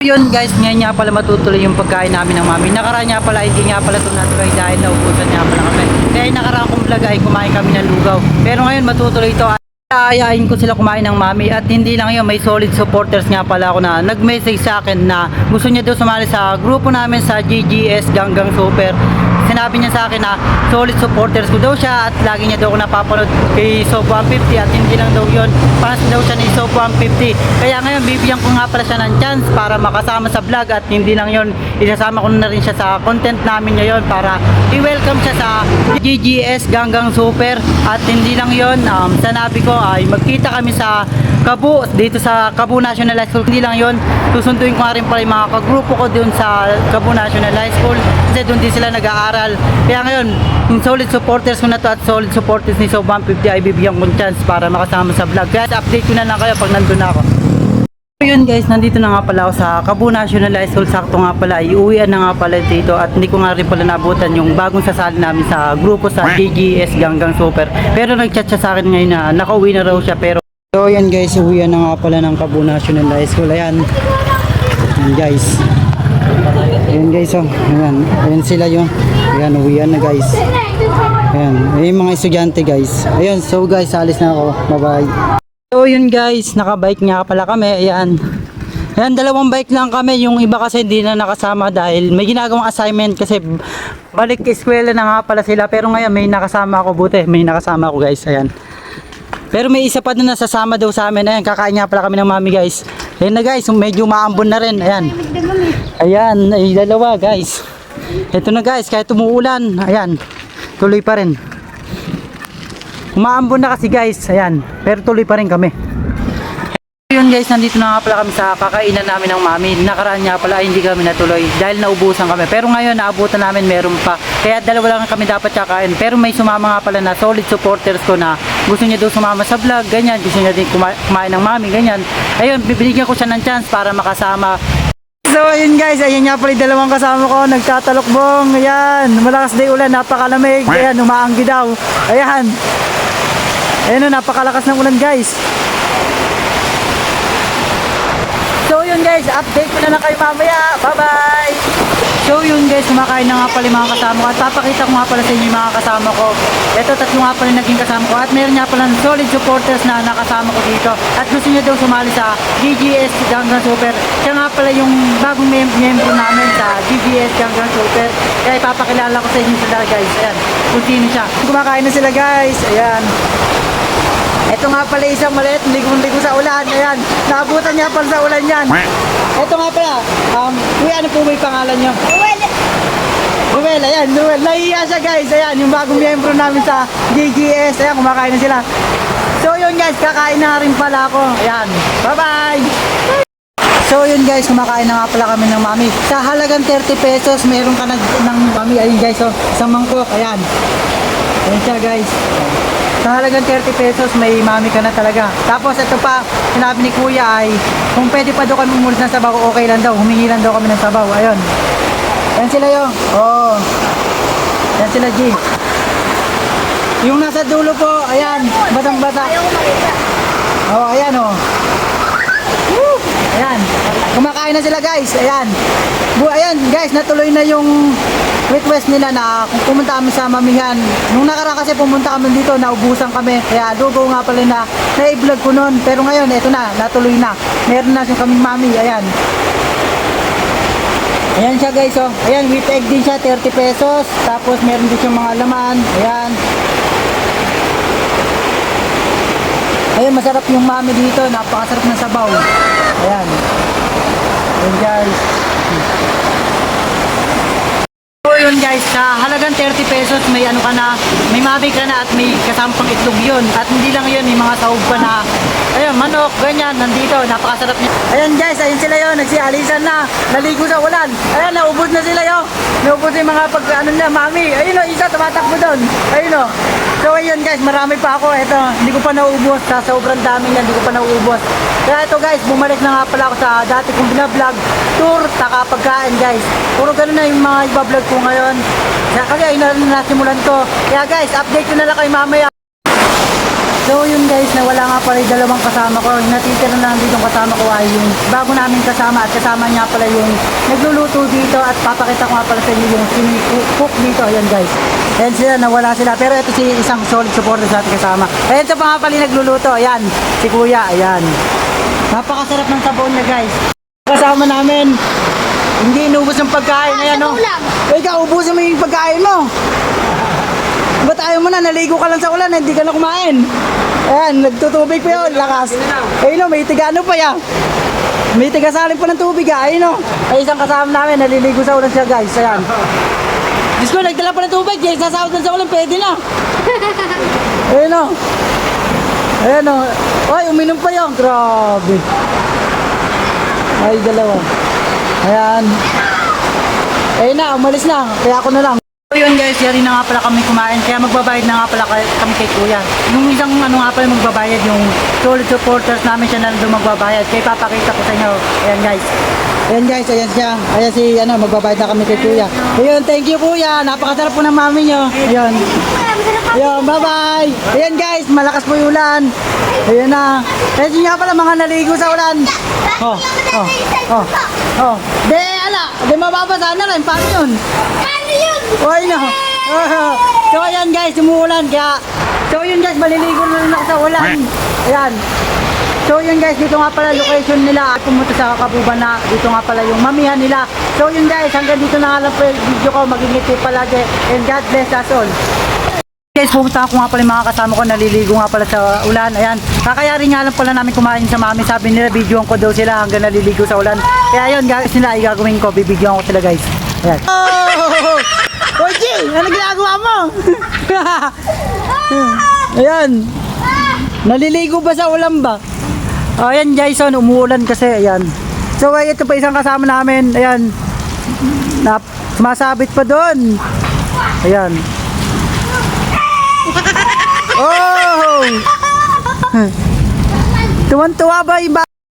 Yun guys, ngayon nga pala matutuloy yung pagkain namin ng mami. Nakaraan nga pala, hindi nga pala ito natuloy dahil naubusan nga pala kami. Kaya nakaraan kong vlog ay kumain kami ng lugaw. Pero ngayon matutuloy ito. Aayain ko sila kumain ng mami at hindi lang yun, may solid supporters nga pala ako na nag-message sa akin na gusto niya daw sumali sa grupo namin sa GGS Ganggang Super. Sinabi niya sa akin na solid supporters ko daw siya at lagi niya daw ako napapanood kay Soap 150 at hindi lang daw yun, fans daw siya ni Soap 150. Kaya ngayon bibigyan ko nga pala siya ng chance para makasama sa vlog at hindi lang yun, isasama ko na rin siya sa content namin ngayon para i-welcome siya sa GGS Ganggang Super at hindi lang yun, um, sanabi ko ay magkita kami sa Kabu, dito sa Kabu National High School. Hindi lang yun, susunduin ko nga rin pala yung mga kagrupo ko dun sa Kabu National High School kasi dun din sila nag-aaral. Kaya ngayon, yung solid supporters ko na to at solid supporters ni Sob 150 ay bibigyan ko ng chance para makasama sa vlog. Guys, update ko na lang kayo pag nandun na ako. So yun guys, nandito na nga pala ako sa Kabu National High School. Sakto nga pala, iuwian na nga pala dito at hindi ko nga rin pala nabutan yung bagong sasali namin sa grupo sa GGS Ganggang Super. Pero nag-chat siya sa akin ngayon na nakauwi na raw siya pero So yan guys, uwian na nga pala ng Kabu National High School. Ayan. Ayan guys. Ayan guys oh. Ayan. Ayan sila yung. Ayan, uwian na guys. Ayan. Ayan mga estudyante guys. Ayan, so guys, alis na ako. Bye bye. So yun guys, nakabike nga pala kami. Ayan. Ayan, dalawang bike lang kami. Yung iba kasi hindi na nakasama dahil may ginagawang assignment kasi balik eskwela na nga pala sila. Pero ngayon may nakasama ako buti. May nakasama ako guys. Ayan. Pero may isa pa na nasasama daw sa amin. Ayan, kakain nga pala kami ng mami guys. Ayan na guys, medyo maambon na rin. Ayan. Ayan, ay dalawa guys. Ito na guys, kahit umuulan. Ayan, tuloy pa rin. Umaambon na kasi guys. Ayan, pero tuloy pa rin kami. Yun guys, nandito na nga pala kami sa kakainan namin ng mami. Nakaraan nga pala hindi kami natuloy dahil naubusan kami. Pero ngayon naabutan namin meron pa. Kaya dalawa lang kami dapat kakain. Pero may sumama nga pala na solid supporters ko na gusto niya daw sumama sa vlog, ganyan. Gusto niya din kuma- kumain ng mami, ganyan. Ayun, bibigyan ko siya ng chance para makasama. So ayun guys, ayun nga pala dalawang kasama ko, nagtatalokbong, ayan, malakas na yung ulan, napakalamig, ayan, umaanggi daw, ayan. Ayan o, napakalakas ng ulan guys. So yun guys, update ko na lang kayo mamaya. Bye-bye! So yun guys, kumakain na nga pala yung mga kasama ko at papakita ko nga pala sa inyo yung mga kasama ko. Ito tatlo nga pala naging kasama ko at meron nga pala ng solid supporters na nakasama ko dito at gusto niya daw sumali sa GGS Ganggang Super. Siya nga pala yung bagong mem- membro namin sa GGS Ganggang Super. Kaya ipapakilala ko sa inyo sila guys. Ayan, kung sino siya. Kumakain na sila guys. Ayan. Ito nga pala isang maliit, ligo-ligo sa ulan. Ayan, naabutan niya pala sa ulan yan. Ito nga pala, um, kuya, ano po yung pangalan niyo? Ruel, ayan, Ruel. Nahiya siya guys. Ayan, yung bagong miyembro namin sa GGS. Ayan, kumakain na sila. So yun guys, kakain na rin pala ako. Ayan, bye-bye! So yun guys, kumakain na nga pala kami ng mami. Sa halagang 30 pesos, meron ka nag, ng mami. Ayun guys, oh, isang mangkok. Ayan. Ayan siya guys. Sa halagang 30 pesos, may mami ka na talaga. Tapos ito pa, sinabi ni kuya ay, kung pwede pa daw kami umulit ng sabaw, okay lang daw. Humingi lang daw kami ng sabaw. Ayun. Yan sila yung. Oo. Yan sila G. Yung nasa dulo po, ayan, batang bata. Oh, ayan oh. Ayan. Kumakain na sila guys. Ayan. Bu ayan guys, natuloy na yung request nila na kung pumunta kami sa Mamihan. Nung nakaraan kasi pumunta kami dito, naubusan kami. Kaya dugo nga pala na na-vlog ko noon. Pero ngayon, eto na, natuloy na. Meron na kaming mami. Ayan. Ayan siya guys, oh. Ayan, with egg din siya, 30 pesos. Tapos meron din siyang mga laman. Ayan. Ayan, masarap yung mami dito. Napakasarap ng sabaw. Ayan. Ayan guys. So yun guys, sa halagang 30 pesos may ano ka na, may mami ka na at may kasampang itlog yun. At hindi lang yun, may mga sahog pa na, ayun, manok, ganyan, nandito, napakasarap niya. Ayan guys, ayun sila yun, nagsialisan na, naligo sa ulan. Ayan, naubos na sila yun. Naubos yung mga pag, ano na, mami. Ayun o, isa tumatakbo doon. Ayun o. So ayun guys, marami pa ako. Ito, hindi ko pa nauubos. Sa sobrang dami niya, hindi ko pa nauubos. Kaya ito guys, bumalik na nga pala ako sa dati kong binablog. Tour, taka pagkain guys. Puro ganun na yung mga ibablog ko ngayon. Kaya kasi ayun na nasimulan ko. Kaya guys, update ko na lang kayo mamaya. So yun guys, nawala nga pala yung dalawang kasama ko. Yung natitira na lang dito yung kasama ko ay yung bago namin kasama at kasama niya pala yung nagluluto dito at papakita ko nga pala sa inyo yung cook dito. Ayan guys. Ayan sila, nawala sila. Pero ito si isang solid supporter sa ating kasama. Ayan ito pa nga pala nagluluto. Ayan, si kuya. Ayan. Napakasarap ng sabaw niya guys. Kasama namin. Hindi inubos ng pagkain. Ayan o. Oh. Ikaw, ubusin mo yung pagkain mo. Ayaw mo na? Naligo ka lang sa ulan, hindi ka na kumain. Ayan, nagtutubig pa yun, lakas. Ayun o, may tiga ano pa yan. May tiga salin pa ng tubig ah, ayun o. Ay isang kasama namin, naliligo sa ulan siya guys, ayan. Diyos ko, nagdala pa ng tubig, guys, sasahod na sa ulan, pwede na. Ayun o. Ayan o. Ay, uminom pa yun, grabe. Ay, dalawa. Ayan. Ayun na, umalis na. Kaya ako na lang. So yun guys, yari na nga pala kami kumain. Kaya magbabayad na nga pala kami kay Kuya. Yung isang ano nga pala magbabayad, yung solid supporters namin siya na doon magbabayad. Kaya papakita ko sa inyo. Ayan guys. Ayan guys, ayan siya. Ayan si ano, magbabayad na kami kay Kuya. Ayun, thank you Kuya. Napakasarap po ng mami nyo. Ayun. Ayun, bye-bye. Ayan guys, malakas po yung ulan. Ayan na. Ayan nga pala mga naligo sa ulan. Oh, oh, oh, oh. De, ala, de mababasa na rin. Paano yun? Paano yun? Oy no. so ayan guys, umuulan kaya So yun guys, maliligo na lang ako sa ulan. Ayan. So yun guys, dito nga pala location nila at pumunta sa Kabuban na dito nga pala yung mamihan nila. So yun guys, hanggang dito na nga lang po yung video ko. Magingiti palagi and God bless us all. Guys, pumunta ko nga pala yung mga kasama ko, naliligo nga pala sa ulan. Ayan, kakayari nga lang pala namin kumain sa mami. Sabi nila, videoan ko daw sila hanggang naliligo sa ulan. Kaya yun, guys, nila ay gagawin ko, bibigyan ko sila guys. Ayan. Oh! Oji, ano ginagawa mo? Ayan. Naliligo ba sa ulan ba? Oh, ayan Jason, umuulan kasi. Ayan. So, ay, ito pa isang kasama namin. Ayan. Nap, sumasabit pa doon. Ayan. Oh! Tuwan-tuwa ba iba?